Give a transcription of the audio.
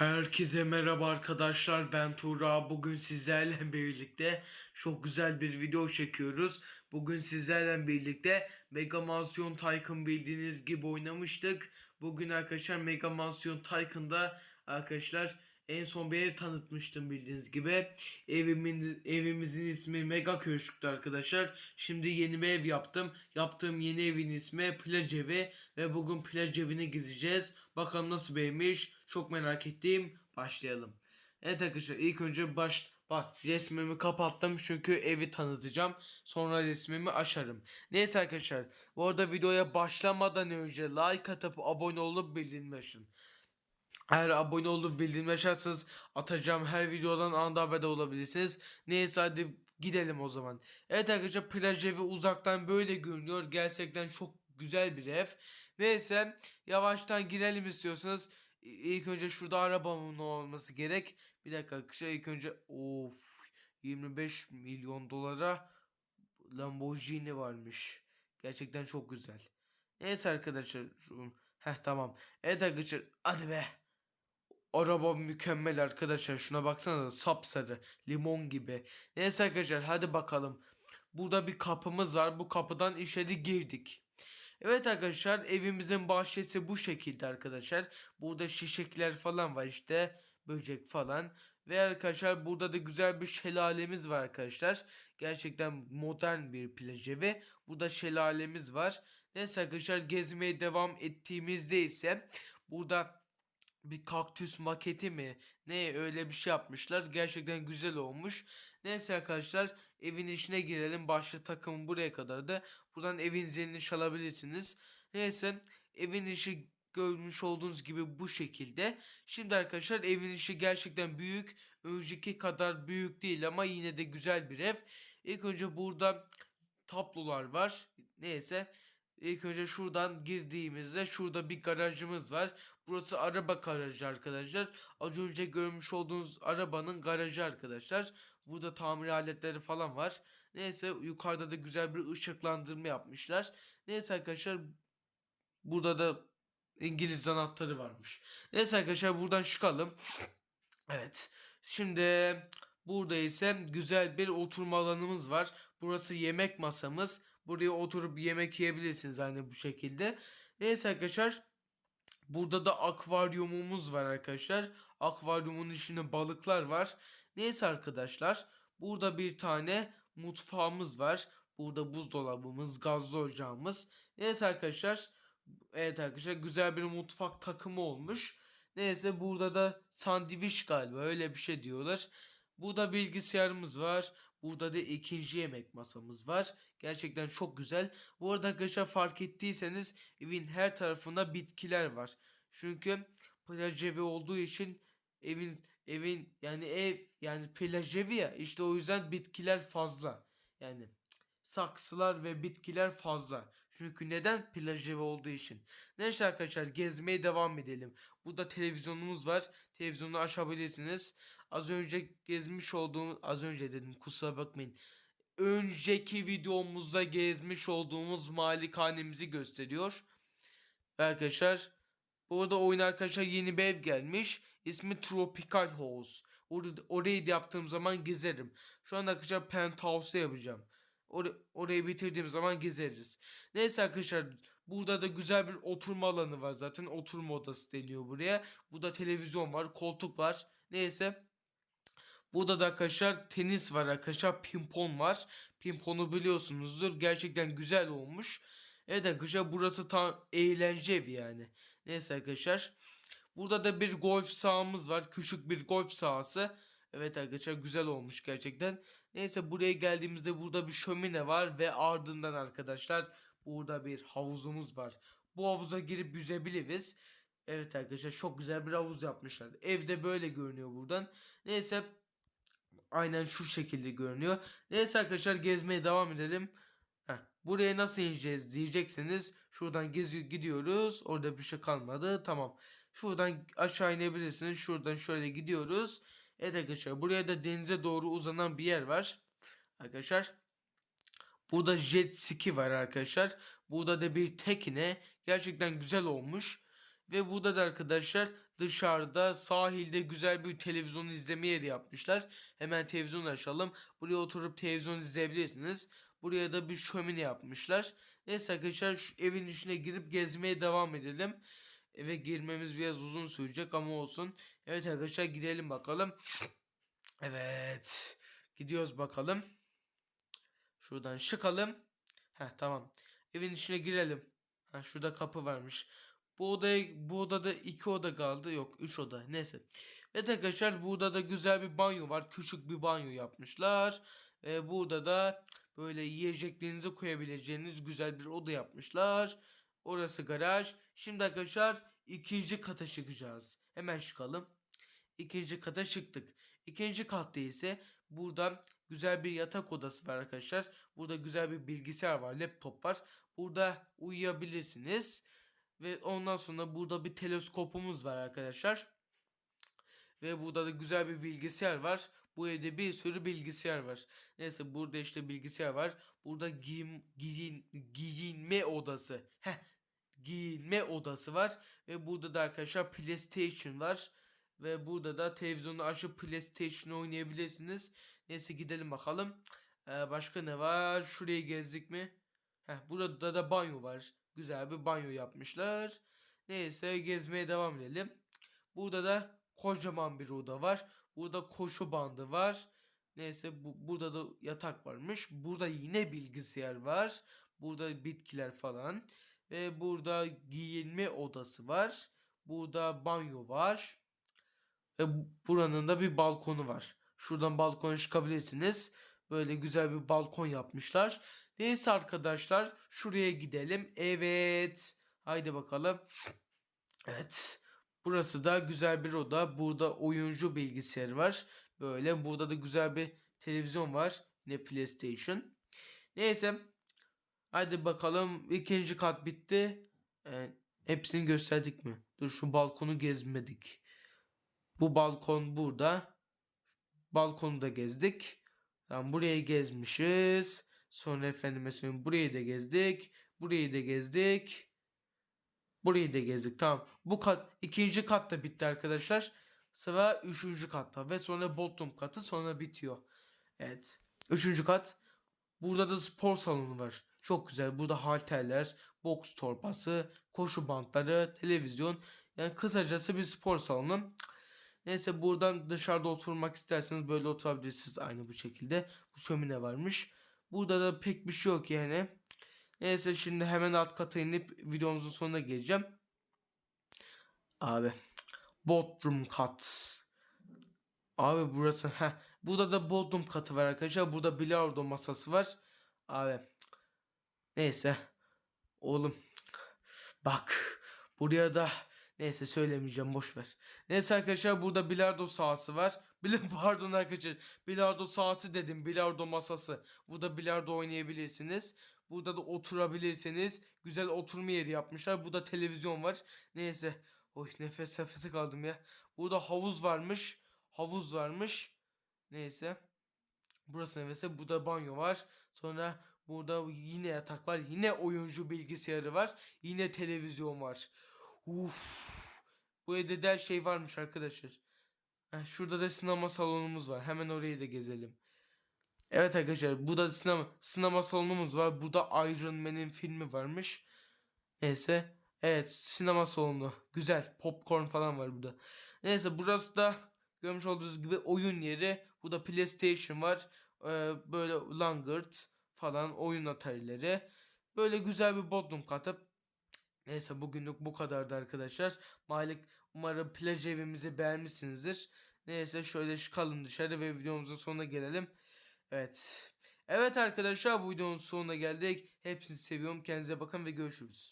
Herkese merhaba arkadaşlar ben Tuğra bugün sizlerle birlikte çok güzel bir video çekiyoruz. Bugün sizlerle birlikte Mega Mansion Tycoon bildiğiniz gibi oynamıştık. Bugün arkadaşlar Mega Mansion Tycoon'da arkadaşlar en son bir ev tanıtmıştım bildiğiniz gibi. Evimin, evimizin ismi Mega Köşk'tü arkadaşlar. Şimdi yeni bir ev yaptım. Yaptığım yeni evin ismi Plaj Evi ve bugün plaj evini gezeceğiz. Bakalım nasıl bir evmiş. Çok merak ettiğim. Başlayalım. Evet arkadaşlar ilk önce baş bak resmimi kapattım çünkü evi tanıtacağım. Sonra resmimi açarım. Neyse arkadaşlar bu arada videoya başlamadan önce like atıp abone olup bildirim açın. Eğer abone olup bildirim açarsanız atacağım her videodan anında haberdar olabilirsiniz. Neyse hadi gidelim o zaman. Evet arkadaşlar plaj evi uzaktan böyle görünüyor. Gerçekten çok güzel bir ev. Neyse yavaştan girelim istiyorsanız. İlk önce şurada arabamın olması gerek. Bir dakika arkadaşlar ilk önce of 25 milyon dolara Lamborghini varmış. Gerçekten çok güzel. Neyse arkadaşlar. Heh tamam. Evet arkadaşlar hadi be. Araba mükemmel arkadaşlar. Şuna baksanıza sapsarı. Limon gibi. Neyse arkadaşlar hadi bakalım. Burada bir kapımız var. Bu kapıdan içeri girdik. Evet arkadaşlar evimizin bahçesi bu şekilde arkadaşlar. Burada şişekler falan var işte. Böcek falan. Ve arkadaşlar burada da güzel bir şelalemiz var arkadaşlar. Gerçekten modern bir plaj evi. Burada şelalemiz var. Neyse arkadaşlar gezmeye devam ettiğimizde ise burada bir kaktüs maketi mi ne öyle bir şey yapmışlar. Gerçekten güzel olmuş. Neyse arkadaşlar evin içine girelim. Başlı takım buraya kadardı. Buradan evin zilini çalabilirsiniz. Neyse evin içi görmüş olduğunuz gibi bu şekilde. Şimdi arkadaşlar evin içi gerçekten büyük. Önceki kadar büyük değil ama yine de güzel bir ev. İlk önce burada tablolar var. Neyse. İlk önce şuradan girdiğimizde şurada bir garajımız var. Burası araba garajı arkadaşlar. Az önce görmüş olduğunuz arabanın garajı arkadaşlar. Burada tamir aletleri falan var. Neyse yukarıda da güzel bir ışıklandırma yapmışlar. Neyse arkadaşlar burada da İngiliz anahtarı varmış. Neyse arkadaşlar buradan çıkalım. Evet. Şimdi burada ise güzel bir oturma alanımız var. Burası yemek masamız. Buraya oturup yemek yiyebilirsiniz aynı bu şekilde. Neyse arkadaşlar. Burada da akvaryumumuz var arkadaşlar. Akvaryumun içinde balıklar var. Neyse arkadaşlar. Burada bir tane mutfağımız var. Burada buzdolabımız, gazlı ocağımız. Neyse arkadaşlar. Evet arkadaşlar güzel bir mutfak takımı olmuş. Neyse burada da sandviç galiba öyle bir şey diyorlar. Burada bilgisayarımız var. Burada da ikinci yemek masamız var. Gerçekten çok güzel. Bu arada arkadaşlar fark ettiyseniz evin her tarafında bitkiler var. Çünkü plaj olduğu için evin evin yani ev yani plaj evi ya işte o yüzden bitkiler fazla. Yani saksılar ve bitkiler fazla. Çünkü neden plaj olduğu için. Neyse arkadaşlar gezmeye devam edelim. Burada televizyonumuz var. Televizyonu açabilirsiniz. Az önce gezmiş olduğum az önce dedim kusura bakmayın. Önceki videomuzda gezmiş olduğumuz malikanemizi gösteriyor. Arkadaşlar burada oyun arkadaşlar yeni bir ev gelmiş. İsmi Tropical House. Orada, orayı da yaptığım zaman gezerim. Şu an arkadaşlar Penthouse'da yapacağım. Or- orayı bitirdiğim zaman gezeriz. Neyse arkadaşlar burada da güzel bir oturma alanı var zaten. Oturma odası deniyor buraya. Burada televizyon var, koltuk var. Neyse. Burada da arkadaşlar tenis var arkadaşlar. Pimpon var. Pimponu biliyorsunuzdur. Gerçekten güzel olmuş. Evet arkadaşlar burası tam eğlence evi yani. Neyse arkadaşlar. Burada da bir golf sahamız var. Küçük bir golf sahası. Evet arkadaşlar güzel olmuş gerçekten. Neyse buraya geldiğimizde burada bir şömine var ve ardından arkadaşlar burada bir havuzumuz var. Bu havuza girip yüzebiliriz. Evet arkadaşlar çok güzel bir havuz yapmışlar. Evde böyle görünüyor buradan. Neyse aynen şu şekilde görünüyor. Neyse arkadaşlar gezmeye devam edelim. Heh, buraya nasıl ineceğiz diyecekseniz şuradan geziyor gidiyoruz. Orada bir şey kalmadı. Tamam. Şuradan aşağı inebilirsiniz. Şuradan şöyle gidiyoruz. Evet arkadaşlar buraya da denize doğru uzanan bir yer var. Arkadaşlar burada jet ski var arkadaşlar. Burada da bir tekne. Gerçekten güzel olmuş. Ve burada da arkadaşlar dışarıda sahilde güzel bir televizyon izleme yeri yapmışlar. Hemen televizyon açalım. Buraya oturup televizyon izleyebilirsiniz. Buraya da bir şömine yapmışlar. Neyse arkadaşlar şu evin içine girip gezmeye devam edelim. Eve girmemiz biraz uzun sürecek ama olsun. Evet arkadaşlar gidelim bakalım. Evet. Gidiyoruz bakalım. Şuradan çıkalım. Heh tamam. Evin içine girelim. Ha şurada kapı varmış. Bu odaya bu odada iki oda kaldı. Yok üç oda. Neyse. Ve arkadaşlar burada da güzel bir banyo var. Küçük bir banyo yapmışlar. Ve burada da böyle yiyeceklerinizi koyabileceğiniz güzel bir oda yapmışlar. Orası garaj. Şimdi arkadaşlar ikinci kata çıkacağız. Hemen çıkalım. İkinci kata çıktık. İkinci katta ise burada güzel bir yatak odası var arkadaşlar. Burada güzel bir bilgisayar var, laptop var. Burada uyuyabilirsiniz. Ve ondan sonra burada bir teleskopumuz var arkadaşlar. Ve burada da güzel bir bilgisayar var. Bu evde bir sürü bilgisayar var. Neyse burada işte bilgisayar var. Burada giyim, giyin, giyinme odası. Heh, giyinme odası var. Ve burada da arkadaşlar PlayStation var. Ve burada da televizyonu açıp PlayStation oynayabilirsiniz. Neyse gidelim bakalım. Ee, başka ne var? Şurayı gezdik mi? Heh, burada da banyo var. Güzel bir banyo yapmışlar. Neyse gezmeye devam edelim. Burada da kocaman bir oda var. Burada koşu bandı var. Neyse bu, burada da yatak varmış. Burada yine bilgisayar var. Burada bitkiler falan. Ve burada giyinme odası var. Burada banyo var. Ve buranın da bir balkonu var. Şuradan balkona çıkabilirsiniz. Böyle güzel bir balkon yapmışlar. Neyse arkadaşlar şuraya gidelim. Evet. Haydi bakalım. Evet. Burası da güzel bir oda. Burada oyuncu bilgisayarı var. Böyle burada da güzel bir televizyon var. Yine PlayStation. Neyse. Haydi bakalım. İkinci kat bitti. Ee, hepsini gösterdik mi? Dur şu balkonu gezmedik. Bu balkon burada. Balkonu da gezdik. Tamam burayı gezmişiz. Sonra efendime söyleyeyim burayı da gezdik. Burayı da gezdik. Burayı da gezdik. Tamam. Bu kat ikinci kat da bitti arkadaşlar. Sıra üçüncü katta ve sonra bottom katı sonra bitiyor. Evet. Üçüncü kat. Burada da spor salonu var. Çok güzel. Burada halterler, boks torbası, koşu bantları, televizyon. Yani kısacası bir spor salonu. Neyse buradan dışarıda oturmak isterseniz böyle oturabilirsiniz aynı bu şekilde. Bu şömine varmış. Burada da pek bir şey yok yani. Neyse şimdi hemen alt kata inip videomuzun sonuna geleceğim. Abi. Bodrum kat. Abi burası ha burada da bodrum katı var arkadaşlar. Burada bilardo masası var. Abi. Neyse. Oğlum. Bak. Buraya da neyse söylemeyeceğim boş ver. Neyse arkadaşlar burada bilardo sahası var. Bile pardon arkadaşlar. Bilardo sahası dedim. Bilardo masası. Burada bilardo oynayabilirsiniz. Burada da oturabilirsiniz. Güzel oturma yeri yapmışlar. Burada televizyon var. Neyse. Oy nefes nefese kaldım ya. Burada havuz varmış. Havuz varmış. Neyse. Burası nefese. Burada banyo var. Sonra burada yine yatak var. Yine oyuncu bilgisayarı var. Yine televizyon var. Uf. Bu evde de her şey varmış arkadaşlar. Şurada da sinema salonumuz var. Hemen orayı da gezelim. Evet arkadaşlar burada da sinema, sinema salonumuz var. Burada Iron Man'in filmi varmış. Neyse. Evet sinema salonu. Güzel. Popcorn falan var burada. Neyse burası da görmüş olduğunuz gibi oyun yeri. Burada PlayStation var. Ee, böyle langırt falan oyun atarileri. Böyle güzel bir bodrum katı. Neyse bugünlük bu kadardı arkadaşlar. Malik umarım plaj evimizi beğenmişsinizdir. Neyse şöyle çıkalım dışarı ve videomuzun sonuna gelelim. Evet. Evet arkadaşlar bu videonun sonuna geldik. Hepsini seviyorum. Kendinize bakın ve görüşürüz.